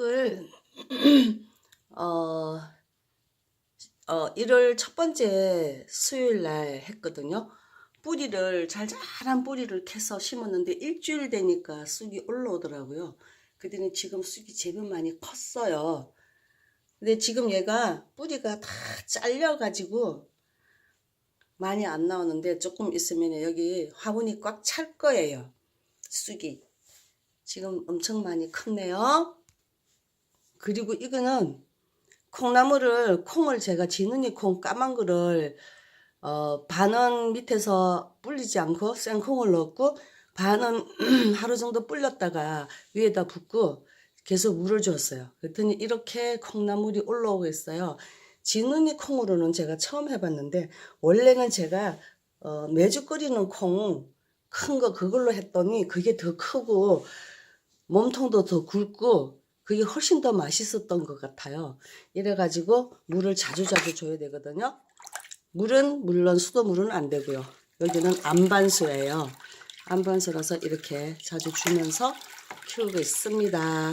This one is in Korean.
흙을 어, 어 1월 첫 번째 수요일 날 했거든요. 뿌리를 잘 자란 뿌리를 캐서 심었는데 일주일 되니까 쑥이 올라오더라고요. 그랬더니 지금 쑥이 제법 많이 컸어요. 근데 지금 얘가 뿌리가 다 잘려가지고 많이 안 나오는데 조금 있으면 여기 화분이 꽉 찰 거예요. 쑥이. 지금 엄청 많이 컸네요. 그리고 이거는 콩나물을 콩을 제가 지느니 콩 까만 거를 어 반은 밑에서 불리지 않고 생콩을 넣고 반은 하루 정도 불렸다가 위에다 붓고 계속 물을 줬어요. 그랬더니 이렇게 콩나물이 올라오고 있어요. 지느니 콩으로는 제가 처음 해봤는데 원래는 제가 어 매주 끓이는 콩 큰 거 그걸로 했더니 그게 더 크고 몸통도 더 굵고 그게 훨씬 더 맛있었던 것 같아요. 이래가지고 물을 자주 자주 줘야 되거든요. 물은 물론 수돗물은 안 되고요. 여기는 안반수예요. 안반수라서 이렇게 자주 주면서 키우고 있습니다.